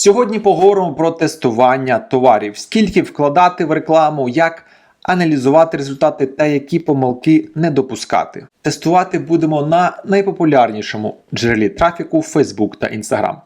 Сьогодні поговоримо про тестування товарів, скільки вкладати в рекламу, як аналізувати результати та які помилки не допускати. Тестувати будемо на найпопулярнішому джерелі трафіку Facebook та Instagram.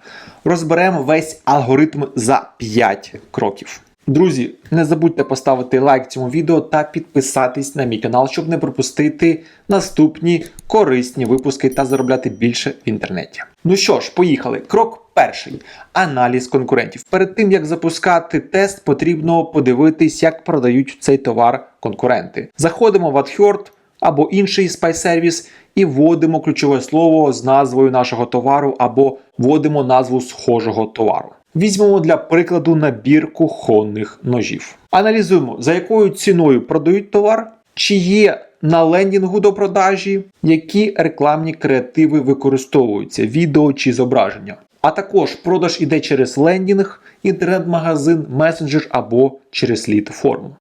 Розберемо весь алгоритм за 5 кроків. Друзі, не забудьте поставити лайк цьому відео та підписатись на мій канал, щоб не пропустити наступні корисні випуски та заробляти більше в інтернеті. Ну що ж, поїхали. Крок перший аналіз конкурентів. Перед тим як запускати тест, потрібно подивитись, як продають цей товар конкуренти. Заходимо в AdHerd або інший спай-сервіс і вводимо ключове слово з назвою нашого товару або вводимо назву схожого товару. Візьмемо для прикладу набір кухонних ножів. Аналізуємо, за якою ціною продають товар, чи є на лендінгу до продажі, які рекламні креативи використовуються, відео чи зображення. А також продаж іде через лендінг, інтернет-магазин, месенджер або через лід форму.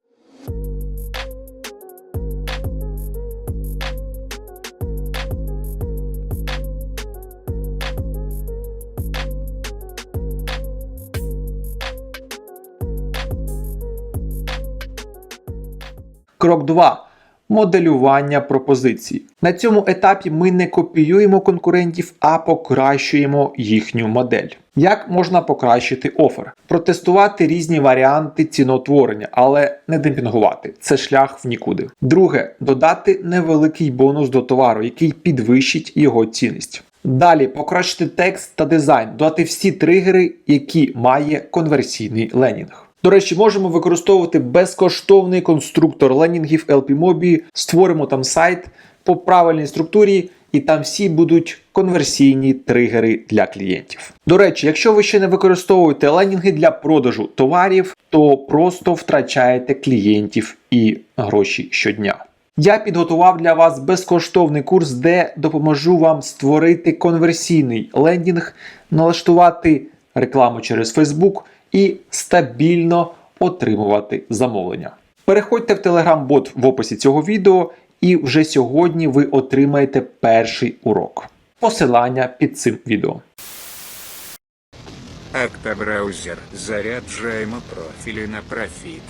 Крок 2. Моделювання пропозицій. На цьому етапі ми не копіюємо конкурентів, а покращуємо їхню модель. Як можна покращити офер? Протестувати різні варіанти ціноутворення, але не демпінгувати. Це шлях в нікуди. Друге додати невеликий бонус до товару, який підвищить його цінність. Далі покращити текст та дизайн, додати всі тригери, які має конверсійний ленінг. До речі, можемо використовувати безкоштовний конструктор ленінгів LPMobi, створимо там сайт по правильній структурі, і там всі будуть конверсійні тригери для клієнтів. До речі, якщо ви ще не використовуєте ленінги для продажу товарів, то просто втрачаєте клієнтів і гроші щодня. Я підготував для вас безкоштовний курс, де допоможу вам створити конверсійний лендінг, налаштувати рекламу через Facebook і стабільно отримувати замовлення. Переходьте в Telegram-бот в описі цього відео, і вже сьогодні ви отримаєте перший урок. Посилання під цим відео. Актобраузер. Заряджаємо профілі на профіт.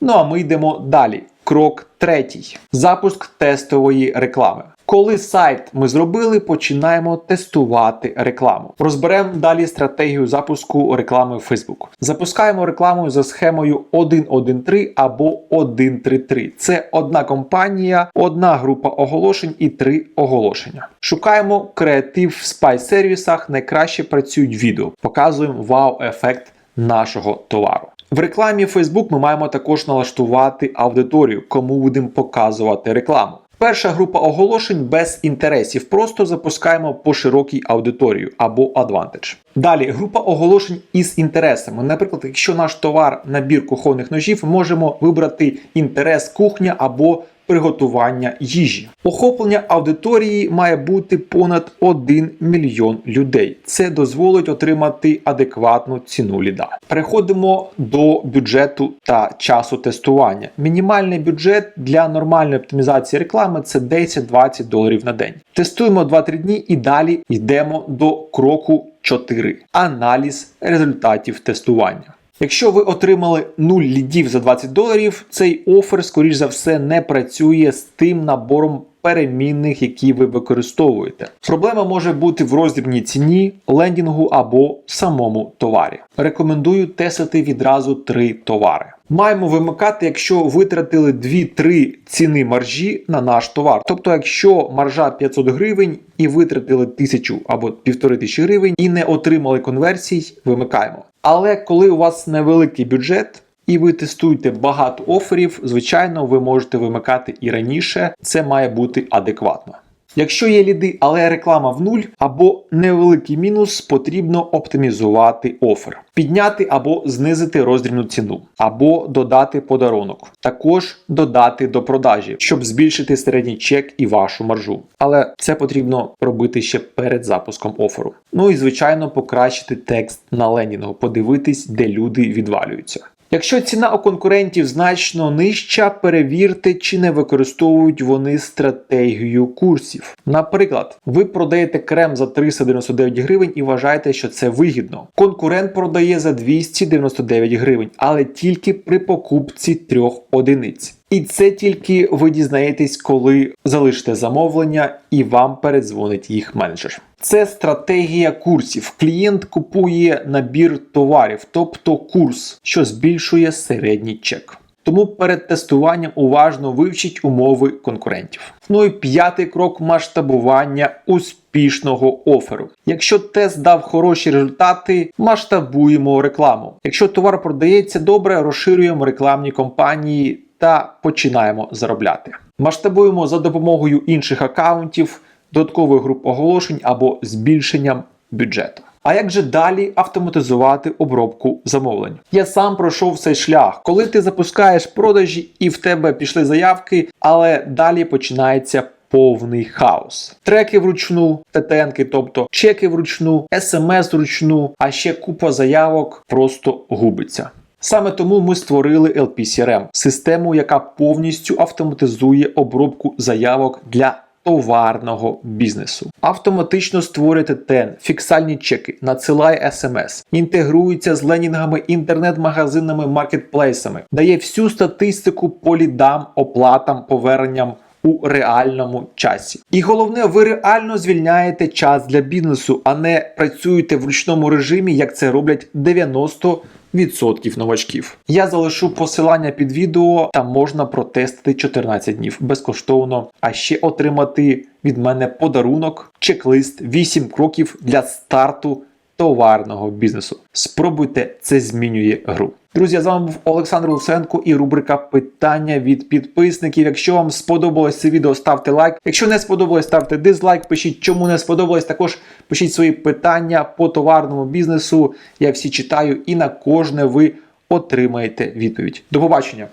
Ну а ми йдемо далі. Крок третій: запуск тестової реклами. Коли сайт ми зробили, починаємо тестувати рекламу. Розберемо далі стратегію запуску реклами в Facebook. Запускаємо рекламу за схемою 1.1.3 або 1.3.3. Це одна компанія, одна група оголошень і три оголошення. Шукаємо креатив в спай-сервісах, найкраще працюють відео. Показуємо вау-ефект нашого товару. В рекламі Facebook ми маємо також налаштувати аудиторію, кому будемо показувати рекламу. Перша група оголошень без інтересів. Просто запускаємо по широкій аудиторію або Advantage. Далі група оголошень із інтересами. Наприклад, якщо наш товар набір кухонних ножів, можемо вибрати інтерес кухня або приготування їжі. Охоплення аудиторії має бути понад 1 мільйон людей. Це дозволить отримати адекватну ціну ліда. Переходимо до бюджету та часу тестування. Мінімальний бюджет для нормальної оптимізації реклами це 10-20 доларів на день. Тестуємо 2-3 дні і далі йдемо до кроку 4. Аналіз результатів тестування. Якщо ви отримали 0 лідів за 20 доларів, цей офер, скоріш за все, не працює з тим набором перемінних, які ви використовуєте. Проблема може бути в роздрібній ціні, лендінгу або самому товарі. Рекомендую тестити відразу три товари. Маємо вимикати, якщо витратили 2-3 ціни маржі на наш товар. Тобто, якщо маржа 500 гривень і витратили 1000 або 1500 гривень і не отримали конверсій, вимикаємо. Але коли у вас невеликий бюджет і ви тестуєте багато оферів, звичайно, ви можете вимикати і раніше. Це має бути адекватно. Якщо є ліди, але реклама в нуль або невеликий мінус, потрібно оптимізувати офер, підняти або знизити роздрібну ціну, або додати подарунок, також додати до продажі, щоб збільшити середній чек і вашу маржу. Але це потрібно робити ще перед запуском оферу. Ну і звичайно покращити текст на ленінгу, подивитись, де люди відвалюються. Якщо ціна у конкурентів значно нижча, перевірте, чи не використовують вони стратегію курсів. Наприклад, ви продаєте крем за 399 гривень і вважаєте, що це вигідно. Конкурент продає за 299 гривень, але тільки при покупці трьох одиниць. І це тільки ви дізнаєтесь, коли залишите замовлення і вам передзвонить їх менеджер. Це стратегія курсів. Клієнт купує набір товарів, тобто курс, що збільшує середній чек. Тому перед тестуванням уважно вивчіть умови конкурентів. Ну і п'ятий крок масштабування успішного оферу. Якщо тест дав хороші результати, масштабуємо рекламу. Якщо товар продається добре, розширюємо рекламні кампанії та починаємо заробляти. Масштабуємо за допомогою інших акаунтів, додаткових груп оголошень або збільшенням бюджету. А як же далі автоматизувати обробку замовлень? Я сам пройшов цей шлях, коли ти запускаєш продажі і в тебе пішли заявки, але далі починається повний хаос. Треки вручну, ТТНки, тобто чеки вручну, смс вручну, а ще купа заявок просто губиться. Саме тому ми створили LPCRM – систему, яка повністю автоматизує обробку заявок для товарного бізнесу. Автоматично створює ТТН, фіксальні чеки, надсилає смс, інтегрується з ленінгами, інтернет-магазинами, маркетплейсами, дає всю статистику по лідам, оплатам, поверненням у реальному часі. І головне, ви реально звільняєте час для бізнесу, а не працюєте в ручному режимі, як це роблять 90 Відсотків новачків. Я залишу посилання під відео, там можна протестити 14 днів безкоштовно, а ще отримати від мене подарунок, чек-лист 8 кроків для старту товарного бізнесу. Спробуйте, це змінює гру. Друзі, я з вами був Олександр Луценко і рубрика питання від підписників. Якщо вам сподобалось це відео, ставте лайк. Якщо не сподобалось, ставте дизлайк. Пишіть, чому не сподобалось. Також пишіть свої питання по товарному бізнесу. Я всі читаю і на кожне ви отримаєте відповідь. До побачення!